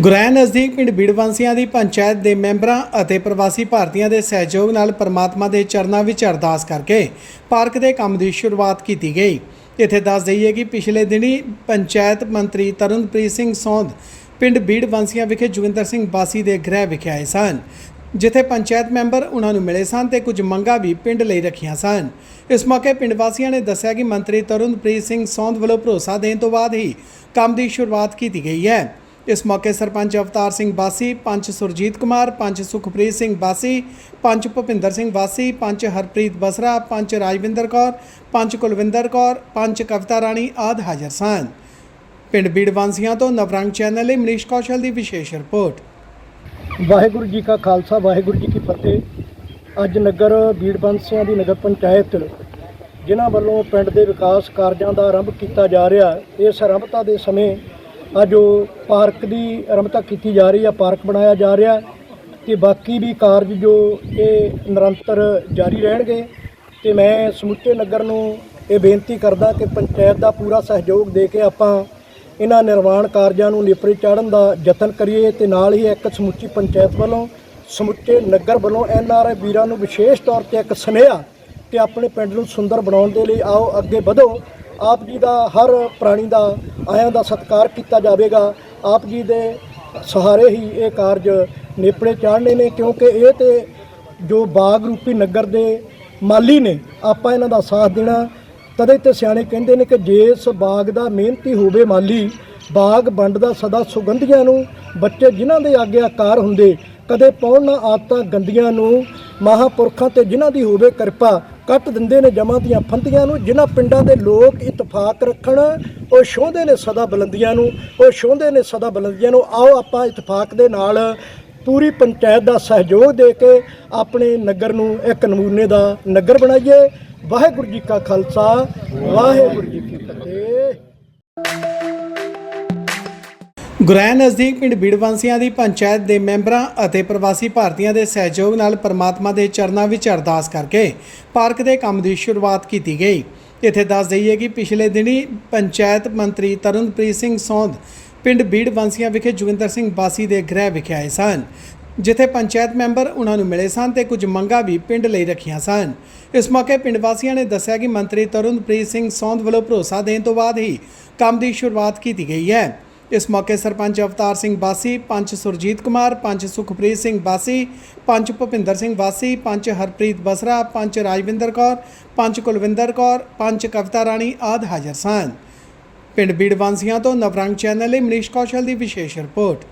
ਗੁਰੈ ਨਜ਼ਦੀਕ ਪਿੰਡ ਬੀੜਵਾਂਸੀਆਂ ਦੀ ਪੰਚਾਇਤ ਦੇ ਮੈਂਬਰਾਂ ਅਤੇ ਪ੍ਰਵਾਸੀ ਭਾਰਤੀਆਂ ਦੇ ਸਹਿਯੋਗ ਨਾਲ ਪਰਮਾਤਮਾ ਦੇ ਚਰਨਾਂ ਵਿੱਚ ਅਰਦਾਸ ਕਰਕੇ ਪਾਰਕ ਦੇ ਕੰਮ ਦੀ ਸ਼ੁਰੂਆਤ ਕੀਤੀ ਗਈ। ਇੱਥੇ ਦੱਸ ਦਈਏ ਕਿ ਪਿਛਲੇ ਦਿਨੀ ਪੰਚਾਇਤ ਮੰਤਰੀ ਤਰੁਣਪ੍ਰੀਤ ਸਿੰਘ ਸੌਂਦ ਪਿੰਡ ਬੀੜਵਾਂਸੀਆਂ ਵਿਖੇ ਜੋਗਿੰਦਰ ਸਿੰਘ ਬਾਸੀ ਦੇ ਗ੍ਰਹਿ ਵਿਖੇ ਆਏ ਸਨ, ਜਿੱਥੇ ਪੰਚਾਇਤ ਮੈਂਬਰ ਉਹਨਾਂ ਨੂੰ ਮਿਲੇ ਸਨ ਤੇ ਕੁਝ ਮੰਗਾਂ ਵੀ ਪਿੰਡ ਲਈ ਰੱਖੀਆਂ ਸਨ। ਇਸ ਮੌਕੇ ਪਿੰਡ ਵਾਸੀਆਂ ਨੇ ਦੱਸਿਆ ਕਿ ਮੰਤਰੀ ਤਰੁਣਪ੍ਰੀਤ ਸਿੰਘ ਸੌਂਦ ਵੱਲੋਂ ਭਰੋਸਾ ਦੇਣ ਤੋਂ ਬਾਅਦ ਹੀ ਕੰਮ ਦੀ ਸ਼ੁਰੂਆਤ ਕੀਤੀ ਗਈ ਹੈ। ਇਸ ਮੌਕੇ ਸਰਪੰਚ ਅਵਤਾਰ ਸਿੰਘ ਬਾਸੀ, ਪੰਚ ਸੁਰਜੀਤ ਕੁਮਾਰ, ਪੰਚ ਸੁਖਪ੍ਰੀਤ ਸਿੰਘ ਬਾਸੀ, ਪੰਚ ਭੁਪਿੰਦਰ ਸਿੰਘ ਬਾਸੀ, ਪੰਚ ਹਰਪ੍ਰੀਤ ਬਸਰਾ, ਪੰਚ ਰਾਜਵਿੰਦਰ ਕੌਰ, ਪੰਚ ਕੁਲਵਿੰਦਰ ਕੌਰ, ਪੰਚ ਕਵਿਤਾ ਰਾਣੀ ਆਦਿ ਹਾਜ਼ਰ ਸਨ। ਪਿੰਡ ਬੀੜਵਾਂਸੀਆਂ ਤੋਂ ਨਵਰੰਗ ਚੈਨਲ ਲਈ ਮਨੀਸ਼ ਕੌਸ਼ਲ ਦੀ ਵਿਸ਼ੇਸ਼ ਰਿਪੋਰਟ। ਵਾਹਿਗੁਰੂ ਜੀ ਕਾ ਖਾਲਸਾ, ਵਾਹਿਗੁਰੂ ਜੀ ਕੀ ਫਤਿਹ। ਅੱਜ ਨਗਰ ਬੀੜਬੰਸੀਆਂ ਦੀ ਨਗਰ ਪੰਚਾਇਤ, ਜਿਨ੍ਹਾਂ ਵੱਲੋਂ ਪਿੰਡ ਦੇ ਵਿਕਾਸ ਕਾਰਜਾਂ ਦਾ ਆਰੰਭ ਕੀਤਾ ਜਾ ਰਿਹਾ, ਇਸ ਆਰੰਭਤਾ ਦੇ ਸਮੇਂ ਆ ਜੋ ਪਾਰਕ ਦੀ ਆਰੰਭਤਾ ਕੀਤੀ ਜਾ ਰਹੀ ਆ, ਪਾਰਕ ਬਣਾਇਆ ਜਾ ਰਿਹਾ ਹੈ ਤੇ ਬਾਕੀ ਵੀ ਕਾਰਜ ਜੋ ਇਹ ਨਿਰੰਤਰ ਜਾਰੀ ਰਹਿਣਗੇ ਤੇ ਮੈਂ ਸਮੁੱਚੇ ਨਗਰ ਨੂੰ ਇਹ ਬੇਨਤੀ ਕਰਦਾ ਕਿ ਪੰਚਾਇਤ ਦਾ ਪੂਰਾ ਸਹਿਯੋਗ ਦੇ ਕੇ ਆਪਾਂ ਇਹਨਾਂ ਨਿਰਮਾਣ ਕਾਰਜਾਂ ਨੂੰ ਨੇਪਰੇ ਚਾੜਨ ਦਾ ਯਤਨ ਕਰੀਏ ਤੇ ਨਾਲ ਹੀ ਇੱਕ ਸਮੁੱਚੀ ਪੰਚਾਇਤ ਵੱਲੋਂ, ਸਮੁੱਚੇ ਨਗਰ ਵੱਲੋਂ ਐਨ ਆਰ ਆਈ ਵੀਰਾਂ ਨੂੰ ਵਿਸ਼ੇਸ਼ ਤੌਰ ਤੇ ਇੱਕ ਸੁਨੇਹਾ ਕਿ ਆਪਣੇ ਪਿੰਡ ਨੂੰ ਸੁੰਦਰ ਬਣਾਉਣ ਦੇ ਲਈ ਆਓ, ਅੱਗੇ ਵਧੋ। ਆਪ ਜੀ ਦਾ ਹਰ ਪ੍ਰਾਣੀ ਦਾ, ਆਇਆਂ ਦਾ ਸਤਿਕਾਰ ਕੀਤਾ ਜਾਵੇਗਾ। ਆਪ ਜੀ ਦੇ ਸਹਾਰੇ ਹੀ ਇਹ ਕਾਰਜ ਨੇਪੜੇ ਚਾੜਨੇ ਨੇ, ਕਿਉਂਕਿ ਇਹ ਤੇ ਜੋ ਬਾਗ ਰੂਪੀ ਨਗਰ ਦੇ ਮਾਲੀ ਨੇ, ਆਪਾਂ ਇਹਨਾਂ ਦਾ ਸਾਥ ਦੇਣਾ। ਤਦੇ ਤੇ ਸਿਆਣੇ ਕਹਿੰਦੇ ਨੇ ਕਿ ਜੇ ਇਸ ਬਾਗ ਦਾ ਮਿਹਨਤੀ ਹੋਵੇ ਮਾਲੀ, ਬਾਗ ਵੰਡਦਾ ਸਦਾ ਸੁਗੰਧੀਆਂ ਨੂੰ, ਬੱਚੇ ਜਿਨ੍ਹਾਂ ਦੇ ਆਗਿਆਕਾਰ ਹੁੰਦੇ, ਕਦੇ ਪਾਉਣ ਨਾ ਆਦਤਾਂ ਗੰਦੀਆਂ ਨੂੰ, ਮਹਾਪੁਰਖਾਂ ਤੇ ਜਿਨ੍ਹਾਂ ਦੀ ਹੋਵੇ ਕਿਰਪਾ ਕੱਟ ਦਿੰਦੇ ਨੇ ਜਮਾਂ ਦੀਆਂ ਫੰਦੀਆਂ ਨੂੰ, ਜਿਨ੍ਹਾਂ ਪਿੰਡਾਂ ਦੇ ਲੋਕ ਇਤਫਾਕ ਰੱਖਣ, ਉਹ ਛੋਹਦੇ ਨੇ ਸਦਾ ਬੁਲੰਦੀਆਂ ਨੂੰ, ਉਹ ਛੋਹਦੇ ਨੇ ਸਦਾ ਬੁਲੰਦੀਆਂ ਨੂੰ। ਆਓ ਆਪਾਂ ਇਤਫਾਕ ਦੇ ਨਾਲ ਪੂਰੀ ਪੰਚਾਇਤ ਦਾ ਸਹਿਯੋਗ ਦੇ ਕੇ ਆਪਣੇ ਨਗਰ ਨੂੰ ਇੱਕ ਨਮੂਨੇ ਦਾ ਨਗਰ ਬਣਾਈਏ। ਵਾਹਿਗੁਰੂ ਜੀ ਕਾ ਖਾਲਸਾ, ਵਾਹਿਗੁਰੂ ਜੀ ਗੁਰੈਨ ਨਜ਼ਦੀਕ ਪਿੰਡ ਬੀੜਵਾਂਸੀਆਂ ਦੀ ਪੰਚਾਇਤ ਦੇ ਮੈਂਬਰਾਂ ਅਤੇ ਪ੍ਰਵਾਸੀ ਭਾਰਤੀਆਂ ਦੇ ਸਹਿਯੋਗ ਨਾਲ ਪਰਮਾਤਮਾ ਦੇ ਚਰਨਾਂ ਵਿੱਚ ਅਰਦਾਸ ਕਰਕੇ ਪਾਰਕ ਦੇ ਕੰਮ ਦੀ ਸ਼ੁਰੂਆਤ ਕੀਤੀ ਗਈ। ਇੱਥੇ ਦੱਸ ਦਈਏ ਕਿ ਪਿਛਲੇ ਦਿਨੀ ਪੰਚਾਇਤ ਮੰਤਰੀ ਤਰੁਣਪ੍ਰੀਤ ਸਿੰਘ ਸੌਂਦ ਪਿੰਡ ਬੀੜਵਾਂਸੀਆਂ ਵਿਖੇ ਜੋਗਿੰਦਰ ਸਿੰਘ ਬਾਸੀ ਦੇ ਗ੍ਰਹਿ ਵਿਖੇ ਆਏ ਸਨ, ਜਿੱਥੇ ਪੰਚਾਇਤ ਮੈਂਬਰ ਉਹਨਾਂ ਨੂੰ ਮਿਲੇ ਸਨ ਤੇ ਕੁਝ ਮੰਗਾਂ ਵੀ ਪਿੰਡ ਲਈ ਰੱਖੀਆਂ ਸਨ। ਇਸ ਮੌਕੇ ਪਿੰਡ ਵਾਸੀਆਂ ਨੇ ਦੱਸਿਆ ਕਿ ਮੰਤਰੀ ਤਰੁਣਪ੍ਰੀਤ ਸਿੰਘ ਸੌਂਦ ਵੱਲੋਂ ਭਰੋਸਾ ਦੇਣ ਤੋਂ ਬਾਅਦ ਹੀ ਕੰਮ ਦੀ ਸ਼ੁਰੂਆਤ ਕੀਤੀ ਗਈ ਹੈ। ਇਸ ਮੌਕੇ ਸਰਪੰਚ ਅਵਤਾਰ ਸਿੰਘ ਬਾਸੀ ਪੰਚ ਸੁਰਜੀਤ ਕੁਮਾਰ ਪੰਚ ਸੁਖਪ੍ਰੀਤ ਸਿੰਘ ਬਾਸੀ ਪੰਚ ਭੁਪਿੰਦਰ ਸਿੰਘ ਬਾਸੀ ਪੰਚ ਹਰਪ੍ਰੀਤ ਬਸਰਾ ਪੰਚ ਰਾਜਵਿੰਦਰ ਕੌਰ ਪੰਚ ਕੁਲਵਿੰਦਰ ਕੌਰ ਪੰਚ ਕਵਿਤਾ ਰਾਣੀ ਆਦਿ ਹਾਜ਼ਰ ਸਨ। ਪਿੰਡ ਬੀੜਵਾਂਸੀਆਂ ਤੋਂ ਨਵਰੰਗ ਚੈਨਲ ਲਈ ਮਨੀਸ਼ ਕੌਸ਼ਲ ਦੀ ਵਿਸ਼ੇਸ਼ ਰਿਪੋਰਟ।